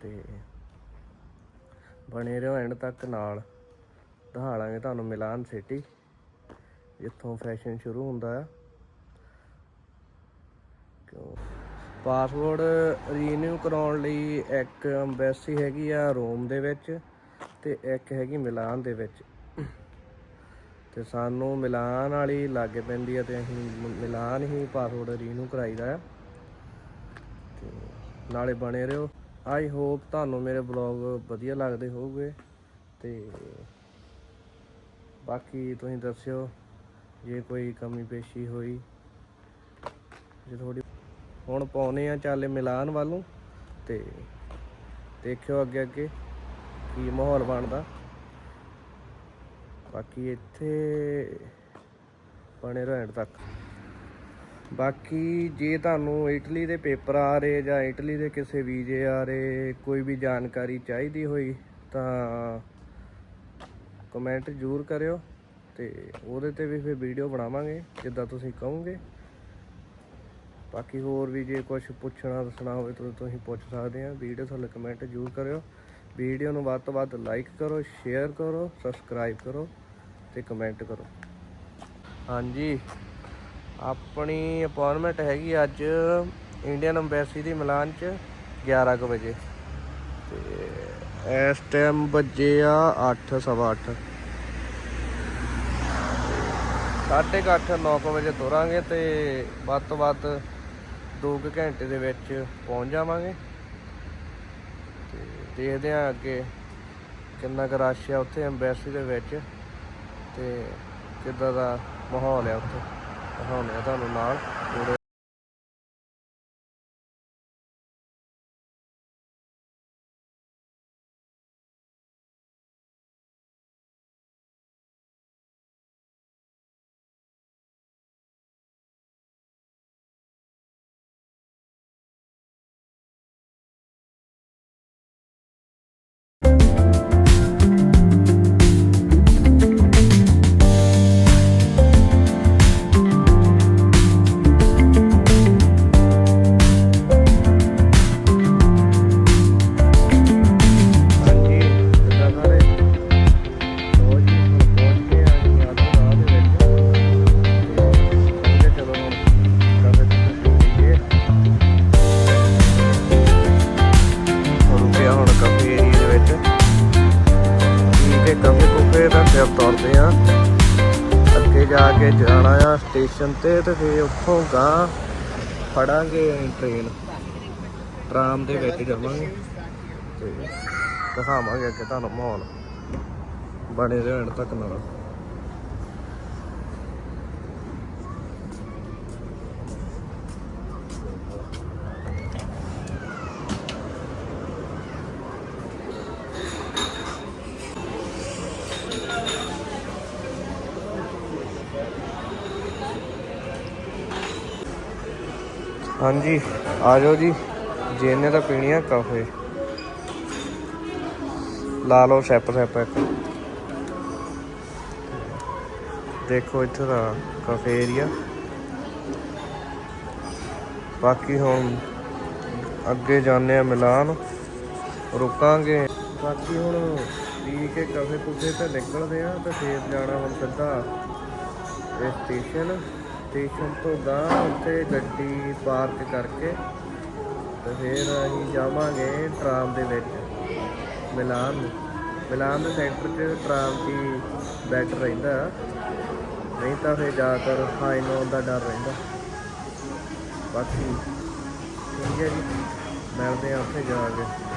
ਤੇ ਬਣੇ ਰਹੋ ਐਂਡ ਤੱਕ ਨਾਲ। ਦਿਖਾਵਾਂਗੇ ਤੁਹਾਨੂੰ ਮਿਲਾਨ ਸਿਟੀ, ਜਿੱਥੋਂ ਫੈਸ਼ਨ ਸ਼ੁਰੂ ਹੁੰਦਾ ਆ। ਕਿਉਂ? ਪਾਸਪੋਰਟ ਰੀਨਿਊ ਕਰਾਉਣ ਲਈ ਇੱਕ ਐਮਬੈਸੀ ਹੈਗੀ ਆ ਰੋਮ ਦੇ ਵਿੱਚ ਤੇ ਇੱਕ ਹੈਗੀ ਮਿਲਾਨ ਦੇ ਵਿੱਚ। ਤੇ ਸਾਨੂੰ ਮਿਲਾਨ ਵਾਲੀ ਲਾਗੇ ਪੈਂਦੀ ਆ ਤੇ ਅਸੀਂ ਮਿਲਾਨ ਹੀ ਪਾਸਪੋਰਟ ਰੀਨਿਊ ਕਰਾਈਦਾ ਆ। ਤੇ ਨਾਲੇ ਬਣੇ ਰਹੋ। ਆਈ ਹੋਪ ਤੁਹਾਨੂੰ ਮੇਰੇ ਬਲੌਗ ਵਧੀਆ ਲੱਗਦੇ ਹੋਊਗੇ ਤੇ ਬਾਕੀ ਤੁਸੀਂ ਦੱਸਿਓ ਜੇ ਕੋਈ ਕਮੀ ਪੇਸ਼ੀ ਹੋਈ ਜੇ ਥੋੜੀ ਹੁਣ ਪਾਉਨੇ ਆ ਚਾਲੇ ਮਿਲਾਨ ਵੱਲੋਂ ਤੇ ਦੇਖਿਓ ਅੱਗੇ ਅੱਗੇ ਕੀ ਮਾਹੌਲ ਬਣਦਾ। ਬਾਕੀ ਇੱਥੇ ਬਣੇ ਰਹਿਣ ਤੱਕ। ਬਾਕੀ ਜੇ ਤੁਹਾਨੂੰ ਇਟਲੀ ਦੇ ਪੇਪਰ ਆ ਰਹੇ ਜਾਂ ਇਟਲੀ ਦੇ ਕਿਸੇ ਵੀਜ਼ੇ ਆ ਰਹੇ, ਕੋਈ ਵੀ ਜਾਣਕਾਰੀ ਚਾਹੀਦੀ ਹੋਈ ਤਾਂ ਕਮੈਂਟ ਜ਼ਰੂਰ ਕਰਿਓ ਤੇ ਉਹਦੇ ਤੇ ਵੀ ਫਿਰ ਵੀਡੀਓ ਬਣਾਵਾਂਗੇ, ਜਿੱਦਾਂ ਤੁਸੀਂ ਕਹੋਗੇ। ਬਾਕੀ ਹੋਰ ਵੀ ਜੇ ਕੁਝ ਪੁੱਛਣਾ ਦੱਸਣਾ ਹੋਵੇ ਤਾਂ ਤੁਸੀਂ ਪੁੱਛ ਸਕਦੇ ਆ। ਵੀਡੀਓ ਥੱਲੇ ਕਮੈਂਟ ਜ਼ਰੂਰ ਕਰਿਓ। ਵੀਡੀਓ ਨੂੰ ਵੱਧ ਤੋਂ ਵੱਧ ਲਾਈਕ ਕਰੋ, ਸ਼ੇਅਰ ਕਰੋ, ਸਬਸਕ੍ਰਾਈਬ ਕਰੋ ਤੇ ਕਮੈਂਟ ਕਰੋ। ਹਾਂਜੀ। ਆਪਣੀ ਅਪਾਇੰਟਮੈਂਟ ਹੈਗੀ ਅੱਜ ਇੰਡੀਅਨ ਐਮਬੈਸੀ ਦੀ ਮਿਲਾਨ ਚ 11 ਕੁ ਵਜੇ। ਤੇ ਇਸ ਟਾਈਮ ਵੱਜੇ ਆ 8 ਸਵਾ 8 ਸਾਢੇ ਕੁ ਅੱਠ 9 ਕੁ ਵਜੇ ਤੁਰਾਂਗੇ ਤੇ ਵੱਧ ਤੋਂ ਵੱਧ 2 ਕੁ ਘੰਟੇ ਦੇ ਵਿੱਚ ਪਹੁੰਚ ਜਾਵਾਂਗੇ। ਤੇ ਦੇਖਦੇ ਹਾਂ ਅੱਗੇ ਕਿੰਨਾ ਕੁ ਰਸ਼ ਆ ਉੱਥੇ ਐਮਬੈਸੀ ਦੇ ਵਿੱਚ ਤੇ ਕਿੱਦਾਂ ਦਾ ਮਾਹੌਲ ਆ ਉੱਥੇ। ਦਿਖਾਉਂਦੇ ਆ ਤੁਹਾਨੂੰ ਨਾਲ ਪੂਰੇ ਹਾਂਜੀ ਸਟੇਸ਼ਨ ਤੇ ਤੇ ਫਿਰ ਉੱਥੋਂ ਗਾਂ ਫੜਾਂਗੇ ਟ੍ਰੇਨ ਟ੍ਰਾਮ ਦੇ ਵਿੱਚ ਜਾਵਾਂਗੇ। ਤੇ ਦਿਖਾਵਾਂਗੇ ਅੱਗੇ ਤੁਹਾਨੂੰ ਮਾਹੌਲ। ਬਣੇ ਰਹਿਣ ਤੱਕ ਨਾਲ। ਹਾਂਜੀ ਆ ਜਾਓ ਜੀ ਜਿਹਨੇ ਤਾਂ ਪੀਣੀ ਆ ਕਾਫੇ। ਲਾ ਲਓ ਸੈਪ ਸੈਪ ਇੱਕ। ਦੇਖੋ ਇੱਥੇ ਦਾ ਕਾਫੇ ਏਰੀਆ ਬਾਕੀ ਹੁਣ ਅੱਗੇ ਜਾਂਦੇ ਆ ਮਿਲਾਨ। ਰੁਕਾਂਗੇ। ਬਾਕੀ ਹੁਣ ਪੀ ਕੇ ਕਾਫੇ ਕੁਫੇ ਤੇ ਨਿਕਲਦੇ ਆ ਤੇ ਫੇਰ ਜਾਣਾ ਹੁਣ ਸਿੱਧਾ ਸਟੇਸ਼ਨ ਸਟੇਸ਼ਨ ਤੋਂ ਗਾਂ ਉੱਥੇ ਗੱਡੀ ਪਾਰਕ ਕਰਕੇ ਤੇ ਫਿਰ ਅਸੀਂ ਜਾਵਾਂਗੇ ਟ੍ਰਾਮ ਦੇ ਵਿੱਚ, ਮਿਲਾਨ ਨੂੰ। ਮਿਲਾਨ ਦੇ ਸੈਂਟਰ 'ਚ ਟ੍ਰਾਮ ਦੀ ਬੈਟਰ ਰਹਿੰਦਾ। ਨਹੀਂ ਤਾਂ ਫਿਰ ਜ਼ਿਆਦਾਤਰ ਫਾਈਨ ਦਾ ਡਰ ਰਹਿੰਦਾ। ਬਾਕੀ, ਠੀਕ ਹੈ ਜੀ। ਮਿਲਦੇ ਆ ਉੱਥੇ ਜਾ ਕੇ।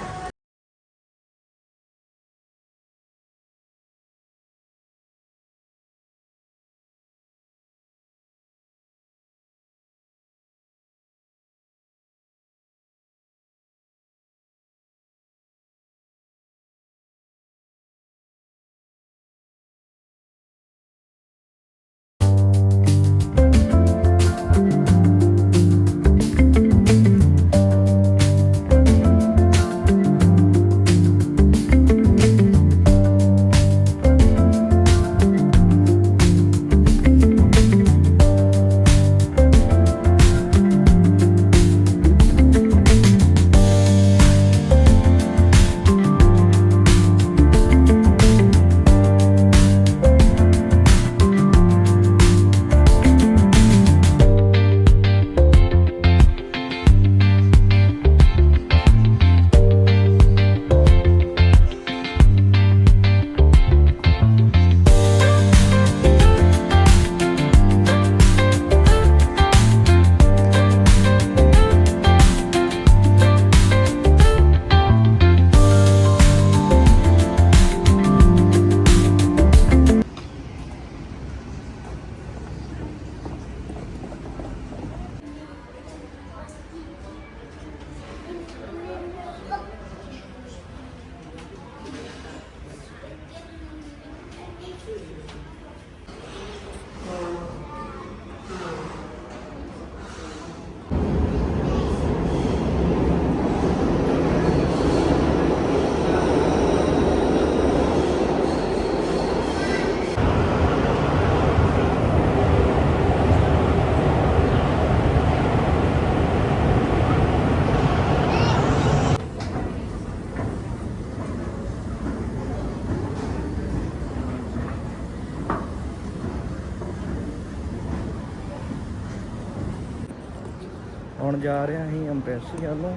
ਹੁਣ ਜਾ ਰਹੇ ਹਾਂ ਅਸੀਂ ਅੰਬੈਸੀ ਵੱਲੋਂ।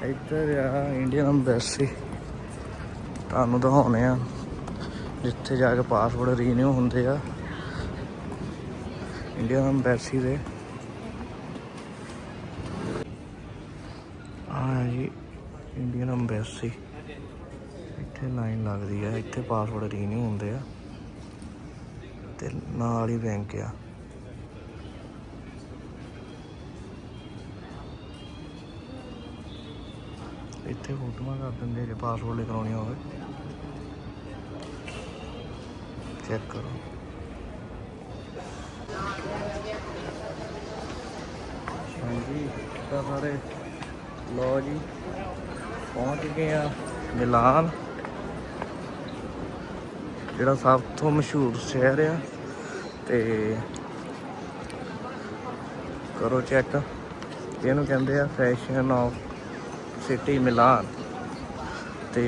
ਤੇ ਇੱਧਰ ਆ ਇੰਡੀਅਨ ਅੰਬੈਸੀ ਤੁਹਾਨੂੰ ਦਿਖਾਉਣੇ ਆ ਜਿੱਥੇ ਜਾ ਕੇ ਪਾਸਪੋਰਟ ਰੀਨਿਊ ਹੁੰਦੇ ਆ। ਇੰਡੀਅਨ ਅੰਬੈਸੀ ਦੇ। ਆ ਜੀ ਇੰਡੀਅਨ ਅੰਬੈਸੀ ਇੱਥੇ ਲਾਈਨ ਲੱਗਦੀ ਆ, ਇੱਥੇ ਪਾਸਪੋਰਟ ਰੀਨਿਊ ਹੁੰਦੇ ਆ। ਤੇ ਨਾਲ ਹੀ ਬੈਂਕ ਆ। ਇੱਥੇ ਫੋਟੋਆਂ ਕਰ ਦਿੰਦੇ ਜੇ ਪਾਸਪੋਰਟ ਲਈ ਕਰਾਉਣੀ ਹੋਵੇ। ਚੈੱਕ ਕਰੋ। ਹਾਂਜੀ ਤਾਂ ਸਾਰੇ? ਲੋ ਜੀ ਪਹੁੰਚ ਗਏ ਆ। ਮਿਲਾਨ ਜਿਹੜਾ ਸਭ ਤੋਂ ਮਸ਼ਹੂਰ ਸ਼ਹਿਰ ਆ ਤੇ ਕਰੋ ਚੈੱਕ ਇਹਨੂੰ ਕਹਿੰਦੇ ਆ ਫੈਸ਼ਨ ਆਫ ਸਿਟੀ ਮਿਲਾਨ। ਤੇ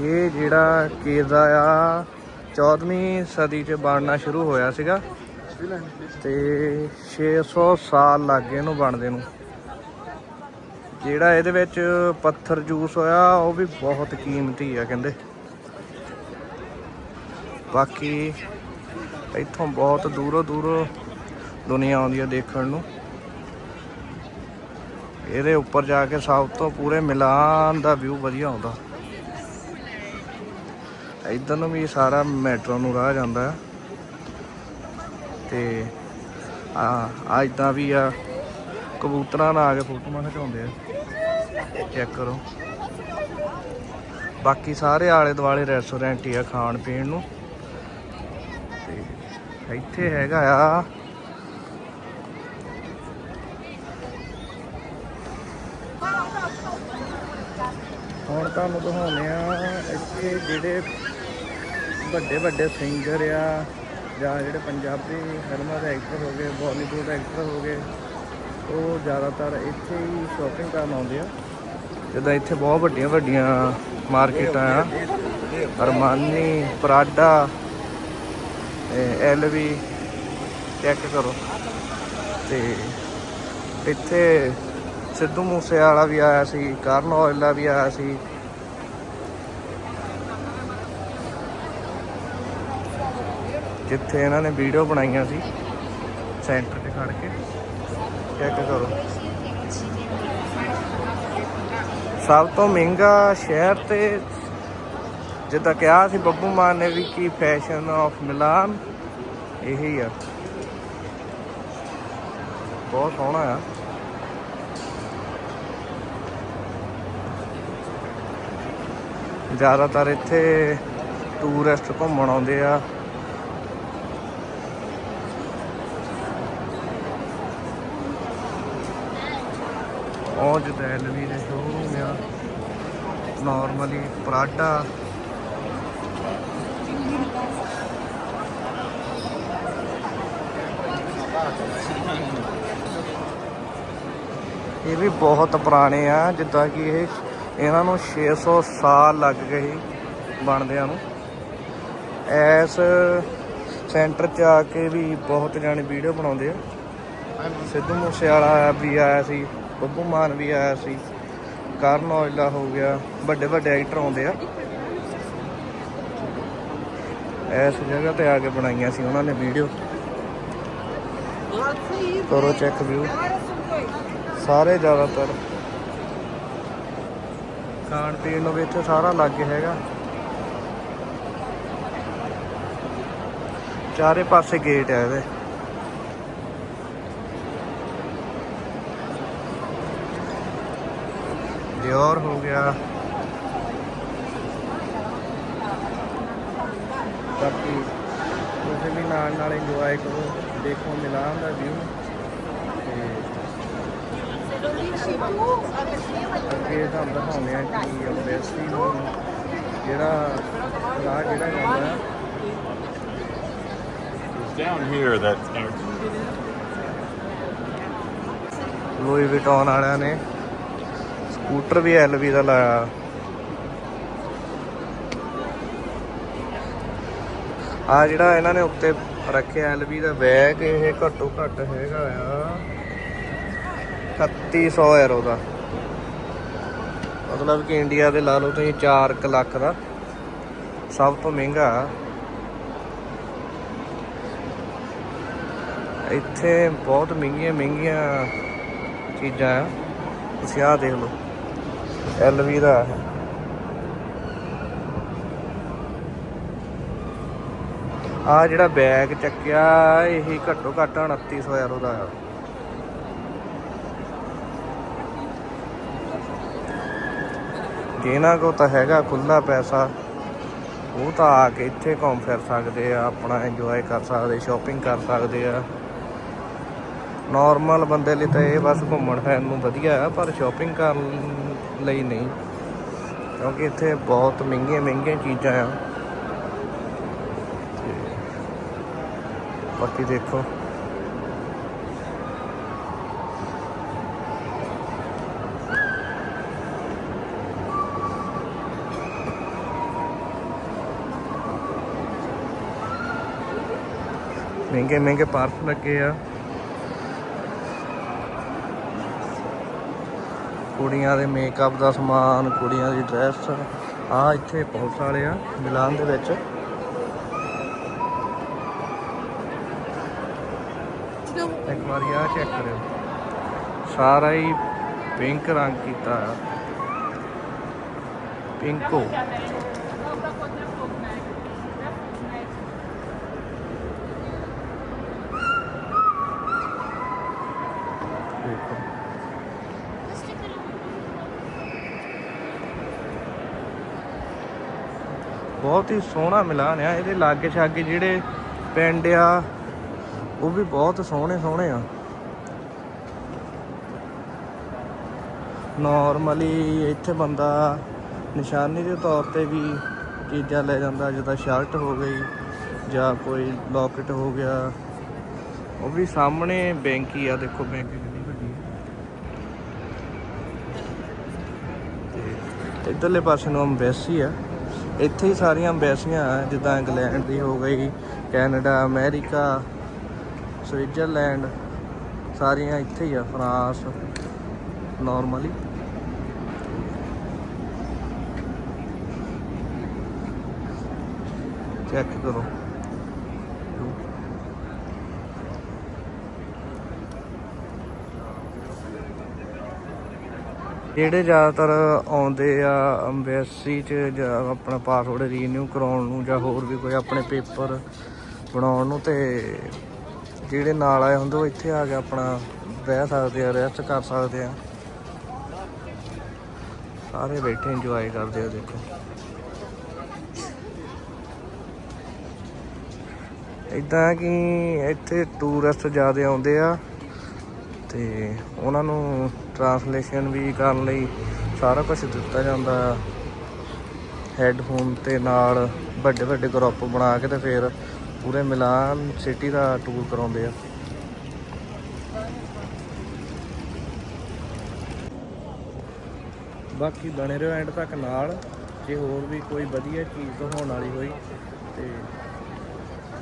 ਇਹ ਜਿਹੜਾ ਕੇਜ਼ਾ ਆ 14ਵੀਂ ਸਦੀ 'ਚ ਬਣਨਾ ਸ਼ੁਰੂ ਹੋਇਆ ਸੀਗਾ। ਤੇ 600 ਸਾਲ ਲੱਗ ਗਏ ਇਹਨੂੰ ਬਣਦੇ ਨੂੰ। ਜਿਹੜਾ ਇਹਦੇ ਵਿੱਚ ਪੱਥਰ ਜੂਸ ਹੋਇਆ, ਉਹ ਵੀ ਬਹੁਤ ਕੀਮਤੀ ਆ ਕਹਿੰਦੇ। ਬਾਕੀ ਇੱਥੋਂ ਬਹੁਤ ਦੂਰੋਂ ਦੂਰੋਂ ਦੁਨੀਆ ਆਉਂਦੀ ਹੈ ਦੇਖਣ ਨੂੰ। ਇਹਦੇ ਉੱਪਰ ਜਾ ਕੇ ਸਭ ਤੋਂ ਪੂਰੇ ਮਿਲਾਨ ਦਾ ਵਿਊ ਵਧੀਆ ਆਉਂਦਾ। ਇਧਰ ਨੂੰ ਵੀ ਸਾਰਾ ਮੈਟਰੋ ਨੂੰ ਰਾਹ ਜਾਂਦਾ ਤੇ ਆ ਆ ਇਦਾਂ ਵੀ ਆ। ਕਬੂਤਰਾਂ ਨਾਲ ਆ ਕੇ ਫੋਟੋਆਂ ਖਿਚਾਉਂਦੇ ਆ। ਚੈੱਕ ਕਰੋ। ਬਾਕੀ ਸਾਰੇ ਆਲੇ ਦੁਆਲੇ ਰੈਸਟੋਰੈਂਟ ਹੀ ਆ ਖਾਣ ਪੀਣ ਨੂੰ। ਤੇ ਇੱਥੇ ਹੈਗਾ ਆ ਹੁਣ ਤੁਹਾਨੂੰ ਦਿਖਾਉਂਦੇ ਆ। ਇੱਥੇ ਜਿਹੜੇ ਵੱਡੇ ਵੱਡੇ ਸਿੰਗਰ ਆ, ਜਾਂ ਜਿਹੜੇ ਪੰਜਾਬੀ ਫਿਲਮਾਂ ਦੇ ਐਕਟਰ ਹੋ ਗਏ ਬਾਲੀਵੁੱਡ ਐਕਟਰ ਹੋ ਗਏ, ਉਹ ਜ਼ਿਆਦਾਤਰ ਇੱਥੇ ਹੀ ਸ਼ਾਪਿੰਗ ਕਰਨ ਆਉਂਦੇ ਆ। ਜਿੱਦਾਂ ਇੱਥੇ ਬਹੁਤ ਵੱਡੀਆਂ ਵੱਡੀਆਂ ਮਾਰਕੀਟਾਂ ਆ। ਅਰਮਾਨੀ ਪ੍ਰਾਡਾ ਐਲਵੀ ਚੈੱਕ ਕਰੋ। ਤੇ ਇੱਥੇ ਸਿੱਧੂ ਮੂਸੇ ਵਾਲਾ ਵੀ ਆਇਆ ਸੀ, ਕਰਨ ਔਜਲਾ ਵੀ ਆਇਆ ਸੀ। ਜਿੱਥੇ ਇਹਨਾਂ ਨੇ ਵੀਡੀਓ ਬਣਾਈਆਂ ਸੀ, ਸੈਂਟਰ ਤੇ ਖੜ ਕੇ। ਚੈੱਕ ਕਰੋ। ਸਭ ਤੋਂ ਮਹਿੰਗਾ ਸ਼ਹਿਰ ਤੇ ਜਿੱਦਾਂ ਕਿਹਾ ਸੀ ਬੱਬੂ ਮਾਨ ਨੇ ਵੀ ਕੀ ਫੈਸ਼ਨ ਆਫ ਮਿਲਾਨ ਇਹੀ ਆ। ਬਹੁਤ ਸੋਹਣਾ ਆ। ਜ਼ਿਆਦਾਤਰ ਇੱਥੇ ਟੂਰਿਸਟ ਘੁੰਮਣ ਆਉਂਦੇ ਆ। ਉਹ ਜਿੱਦਾਂ ਦੇ ਸ਼ੋਰੂਮ ਆ ਨਾਰਮਲੀ ਪ੍ਰਾਡਾ ਇਹ ਵੀ ਬਹੁਤ ਪੁਰਾਣੇ ਆ, ਜਿੱਦਾਂ ਕਿ ਇਹ ਇਹਨਾਂ ਨੂੰ 600 ਸਾਲ ਲੱਗ ਗਏ ਸੀ ਬਣਦਿਆਂ ਨੂੰ। ਐਸ ਸੈਂਟਰ 'ਚ ਆ ਕੇ ਵੀ ਬਹੁਤ ਜਾਣੇ ਵੀਡੀਓ ਬਣਾਉਂਦੇ ਆ। ਸਿੱਧੂ ਮੂਸੇ ਵਾਲਾ ਵੀ ਆਇਆ ਸੀ। ਬੱਬੂ ਮਾਨ ਵੀ ਆਇਆ ਸੀ। ਕਰਨ ਔਜਲਾ ਹੋ ਗਿਆ। ਵੱਡੇ ਵੱਡੇ ਐਕਟਰ ਆਉਂਦੇ ਆ। ਇਸ ਜਗ੍ਹਾ ਤੇ ਆ ਕੇ ਬਣਾਈਆਂ ਸੀ ਉਹਨਾਂ ਨੇ ਵੀਡੀਓ ਕਰੋ ਚੈੱਕ ਵਿਊ ਸਾਰੇ ਜ਼ਿਆਦਾਤਰ। ਖਾਣ ਪੀਣ ਨੂੰ ਵੀ ਇੱਥੇ ਸਾਰਾ ਲਾਗੇ ਹੈਗਾ। ਚਾਰੇ ਪਾਸੇ ਗੇਟ ਹੈ ਇਹਦੇ। ਦਿਓਰ ਹੋ ਗਿਆ। ਬਾਕੀ ਤੁਸੀਂ ਵੀ ਨਾਲ ਨਾਲ ਇੰਜੋਏ ਕਰੋ ਦੇਖੋ ਮਿਲਾਨ ਦਾ ਵਿਊ ਤੇ ਅੱਗੇ ਤੁਹਾਨੂੰ ਦਿਖਾਉਂਦੇ ਆ ਕਿ ਅੰਬੈਸੀ ਨੂੰ ਜਿਹੜਾ ਰਾਹ ਜਿਹੜਾ ਜਾਂਦਾ ਹੈ। Down here that Louis Vuitton ਵਾਲਿਆਂ ਨੇ ਸਕੂਟਰ ਵੀ ਐਲਵੀ ਦਾ ਲਾਇਆ। ਆ ਜਿਹੜਾ ਇਹਨਾਂ ਨੇ ਉੱਤੇ ਰੱਖਿਆ ਐਲਵੀ ਦਾ ਬੈਗ, ਇਹ ਘੱਟੋ ਘੱਟ ਹੈਗਾ ਆ 3100 ਯੂਰੋ ਦਾ ਮਤਲਬ ਕਿ ਇੰਡੀਆ ਦੇ ਲਾ ਲਓ ਤੁਸੀਂ 4 ਲੱਖ ਦਾ। ਸਭ ਤੋਂ ਮਹਿੰਗਾ ਇੱਥੇ ਬਹੁਤ ਮਹਿੰਗੀਆਂ ਮਹਿੰਗੀਆਂ ਚੀਜ਼ਾਂ ਆ। ਤੁਸੀਂ ਆਹ ਦੇਖ ਲਓ। ਐਲਵੀ ਦਾ। ਹੈ ਆ ਜਿਹੜਾ ਬੈਗ ਚੱਕਿਆ, ਇਹ ਘੱਟੋ ਘੱਟ 2900 ਯੂਰੋ ਦਾ ਆ। ਜਿਹਨਾਂ ਕੋ ਤਾਂ ਹੈਗਾ ਖੁੱਲਾ ਪੈਸਾ, ਉਹ ਤਾਂ ਆ ਕੇ ਇੱਥੇ ਘੁੰਮ ਫਿਰ ਸਕਦੇ ਆ, ਆਪਣਾ ਇੰਜੋਏ ਕਰ ਸਕਦੇ ਸ਼ਾਪਿੰਗ ਕਰ ਸਕਦੇ ਆ। ਨਾਰਮਲ ਬੰਦੇ ਲਈ ਤਾਂ ਇਹ ਬਸ ਘੁੰਮਣ ਫਿਰਨ ਨੂੰ ਵਧੀਆ ਆ, ਪਰ ਸ਼ਾਪਿੰਗ ਕਰਨ ਲਈ ਨਹੀਂ। ਕਿਉਂਕਿ ਇੱਥੇ ਬਹੁਤ ਮਹਿੰਗੀਆਂ ਮਹਿੰਗੀਆਂ ਚੀਜ਼ਾਂ ਆ। ਤੇ ਬਾਕੀ ਦੇਖੋ। ਮਹਿੰਗੇ ਮਹਿੰਗੇ ਪਾਰਕ ਲੱਗੇ ਆ। ਕੁੜੀਆਂ ਦੇ ਮੇਕਅਪ ਦਾ ਸਮਾਨ, ਕੁੜੀਆਂ ਦੀ ਡਰੈਸ ਆ ਇੱਥੇ ਬਹੁਤ ਸਾਰੇ ਆ, ਮਿਲਾਨ ਦੇ ਵਿੱਚ। ਇੱਕ ਵਾਰੀ ਆ ਚੈੱਕ ਕਰਿਓ। ਸਾਰਾ ਹੀ ਪਿੰਕ ਰੰਗ ਕੀਤਾ ਆ। ਪਿੰਕੋ ਦੇਖੋ ਬਹੁਤ ਹੀ ਸੋਹਣਾ ਮਿਲਾਨ ਆ। ਇਹਦੇ ਲਾਗੇ ਛਾਗੇ ਜਿਹੜੇ ਪਿੰਡ ਆ, ਉਹ ਵੀ ਬਹੁਤ ਸੋਹਣੇ ਸੋਹਣੇ ਆ। ਨਾਰਮਲੀ ਇੱਥੇ ਬੰਦਾ ਨਿਸ਼ਾਨੀ ਦੇ ਤੌਰ ਤੇ ਵੀ ਚੀਜ਼ਾਂ ਲੈ ਜਾਂਦਾ, ਜਿੱਦਾਂ ਸ਼ਰਟ ਹੋ ਗਈ ਜਾਂ ਕੋਈ ਲੋਕਟ ਹੋ ਗਿਆ। ਉਹ ਵੀ ਸਾਹਮਣੇ ਬੈਂਕੀ ਆ, ਦੇਖੋ ਬੈਂਕ ਕਿੰਨੀ ਵੱਡੀ ਹੈ ਤੇ ਇਧਰਲੇ ਪਾਸੇ ਨੂੰ ਅੰਬੈਸੀ ਆ। ਇੱਥੇ ਹੀ ਸਾਰੀਆਂ ਅੰਬੈਸੀਆਂ ਜਿੱਦਾਂ ਇੰਗਲੈਂਡ ਦੀ ਹੋ ਗਈ, ਕੈਨੇਡਾ, ਅਮਰੀਕਾ, ਸਵਿਟਜ਼ਰਲੈਂਡ, ਸਾਰੀਆਂ ਇੱਥੇ ਹੀ ਆ, ਫਰਾਂਸ, ਨਾਰਮਲੀ। ਚੈੱਕ ਕਰੋ। ਜਿਹੜੇ ਜ਼ਿਆਦਾਤਰ ਆਉਂਦੇ ਆ ਅੰਬੈਸੀ ਚ ਜਾਂ ਆਪਣਾ ਪਾਸਵਰਡ ਰੀਨਿਊ ਕਰਾਉਣ ਨੂੰ ਜਾਂ ਹੋਰ ਵੀ ਕੋਈ ਆਪਣੇ ਪੇਪਰ ਬਣਾਉਣ ਨੂੰ ਤੇ ਜਿਹੜੇ ਨਾਲ ਆਏ ਹੁੰਦੇ, ਉਹ ਇੱਥੇ ਆ ਕੇ ਆਪਣਾ ਰਹਿ ਸਕਦੇ ਆ ਰੈਸਟ ਕਰ ਸਕਦੇ ਆ। ਸਾਰੇ ਬੈਠੇ ਇੰਜੋਏ ਕਰਦੇ ਆ, ਦੇਖੋ। ਇਦਾਂ ਕਿ ਇੱਥੇ ਟੂਰਿਸਟ ਜ਼ਿਆਦਾ ਆਉਂਦੇ ਆ ਤੇ ਉਹਨਾਂ ਨੂੰ ਟਰਾਂਸਲੇਸ਼ਨ ਵੀ ਕਰਨ ਲਈ ਸਾਰਾ ਕੁਝ ਦਿੱਤਾ ਜਾਂਦਾ ਆ। ਹੈੱਡਫੋਨ ਤੇ ਨਾਲ ਵੱਡੇ ਵੱਡੇ ਗਰੁੱਪ ਬਣਾ ਕੇ ਤੇ ਫਿਰ ਪੂਰੇ ਮਿਲਾਨ ਸਿਟੀ ਦਾ ਟੂਰ ਕਰਾਉਂਦੇ ਆ। ਬਾਕੀ ਬਣੇ ਰਹੋ ਐਂਡ ਤੱਕ ਨਾਲ, ਜੇ ਹੋਰ ਵੀ ਕੋਈ ਵਧੀਆ ਚੀਜ਼ ਹੋਣ ਵਾਲੀ ਹੋਈ ਤੇ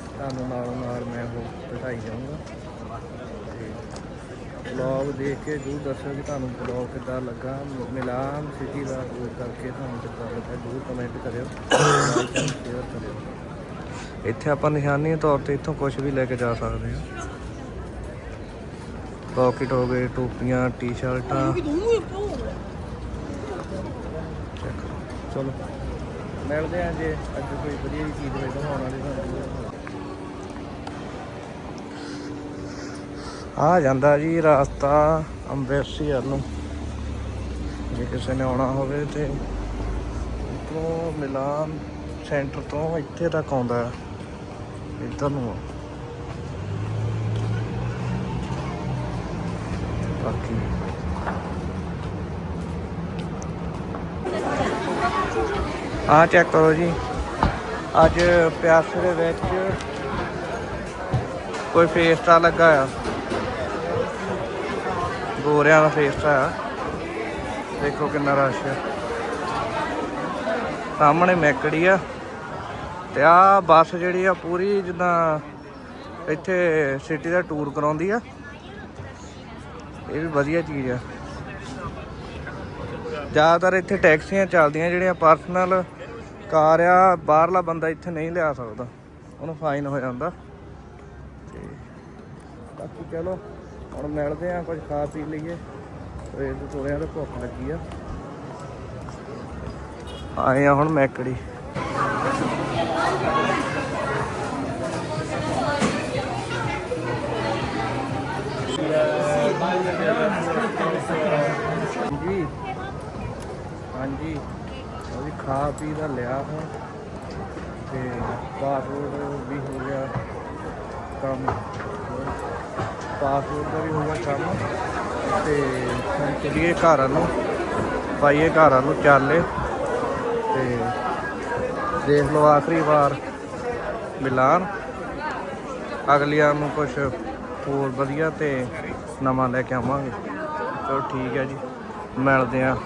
ਤੁਹਾਨੂੰ ਨਾਲੋਂ ਨਾਲ ਮੈਂ ਉਹ ਦਿਖਾਈ ਜਾਊਂਗਾ। ਬਲੌਗ ਦੇਖ ਕੇ ਜਰੂਰ ਦੱਸਿਓ ਕਿ ਤੁਹਾਨੂੰ ਬਲੌਗ ਕਿੱਦਾਂ ਲੱਗਾ। ਮਿਲਾਨ ਸਿਟੀ ਦਾ ਟੂਰ ਕਰਕੇ ਤੁਹਾਨੂੰ ਕਿੱਦਾਂ ਲੱਗਾ ਜਰੂਰ ਕਮੈਂਟ ਕਰਿਓ। ਸ਼ੇਅਰ ਕਰਿਓ। ਇੱਥੇ ਆਪਾਂ ਨਿਸ਼ਾਨੀ ਤੌਰ ਤੇ ਇੱਥੋਂ ਕੁਝ ਵੀ ਲੈ ਕੇ ਜਾ ਸਕਦੇ ਹਾਂ। ਪਾਕਟ ਹੋ ਗਏ ਟੋਪੀਆਂ ਟੀ-ਸ਼ਰਟਾਂ। ਚਲੋ। ਮਿਲਦੇ ਆਂ ਜੇ ਅੱਜ ਕੋਈ ਵਧੀਆ ਚੀਜ਼ ਹੋਈ ਦਿਖਾਉਣ ਵਾਲੀ ਤੁਹਾਨੂੰ ਆ ਜਾਂਦਾ ਜੀ ਰਸਤਾ ਅੰਬੈਸੀ ਨੂੰ। ਜੇ ਕਿਸੇ ਨੇ ਆਉਣਾ ਹੋਵੇ ਤੇ ਇੱਥੋਂ ਮਿਲਾਨ ਸੈਂਟਰ ਤੋਂ ਇੱਥੇ ਤੱਕ ਆਉਂਦਾ ਹੈ। ਇੱਧਰ ਨੂੰ ਆ। ਬਾਕੀ ਆ ਚੈੱਕ ਕਰੋ ਜੀ। ਅੱਜ ਪਿਆਸੇ ਦੇ ਵਿੱਚ ਕੋਈ ਫੇਸਟਾ ਲੱਗਾ ਆ। ਗੋਰਿਆਂ ਦਾ ਫੇਸਟਾ ਆ ਦੇਖੋ ਕਿੰਨਾ ਰਸ਼ ਹੈ ਸਾਹਮਣੇ ਮੈਕੜੀ ਆ। ਤੇ ਆ ਬੱਸ ਜਿਹੜੀ ਆ, ਪੂਰੀ ਜਿੱਦਾਂ ਇੱਥੇ ਸਿਟੀ ਦਾ ਟੂਰ ਕਰਾਉਂਦੀ ਆ। ਇਹ ਵੀ ਵਧੀਆ ਚੀਜ਼ ਆ। ਜ਼ਿਆਦਾਤਰ ਇੱਥੇ ਟੈਕਸੀਆਂ ਚੱਲਦੀਆਂ ਜਿਹੜੀਆਂ ਪਰਸਨਲ ਕਾਰ ਆ, ਬਾਹਰਲਾ ਬੰਦਾ ਇੱਥੇ ਨਹੀਂ ਲਿਆ ਸਕਦਾ। ਉਹਨੂੰ ਫਾਈਨ ਹੋ ਜਾਂਦਾ। ਤੇ ਬਾਕੀ ਚਲੋ ਹੁਣ ਮਿਲਦੇ ਆ ਕੁਝ ਖਾ ਪੀ ਲਈਏ। ਰੇਤ ਤੋਰਿਆਂ ਤੇ ਭੁੱਖ ਲੱਗੀ ਆ। ਆਏ ਆ ਹੁਣ ਮੈਕੜੀ। ਜੀ ਹਾਂਜੀ। ਉਹਦੀ ਖਾ ਪੀ ਦਾ ਲਿਆ ਹੁਣ। ਤੇ ਪਾਸਪੋਰਟ ਵੀ ਹੋ ਗਿਆ। ਕੰਮ। ਪਾਸਪੋਰਟ ਦਾ ਵੀ ਹੋ ਕੰਮ। ਤੇ ਹੁਣ ਚੱਲੀਏ ਘਰਾਂ ਨੂੰ, ਪਾਈਏ ਘਰਾਂ ਨੂੰ ਚੱਲੇ। ਤੇ ਦੇਖ ਲਓ ਆਖਰੀ ਵਾਰ ਮਿਲਾਨ। ਅਗਲੀਆਂ ਨੂੰ ਕੁਝ ਹੋਰ ਵਧੀਆ ਤੇ ਨਵਾਂ ਲੈ ਕੇ ਆਵਾਂਗੇ। ਚਲੋ ਠੀਕ ਹੈ ਜੀ, ਮਿਲਦੇ ਆ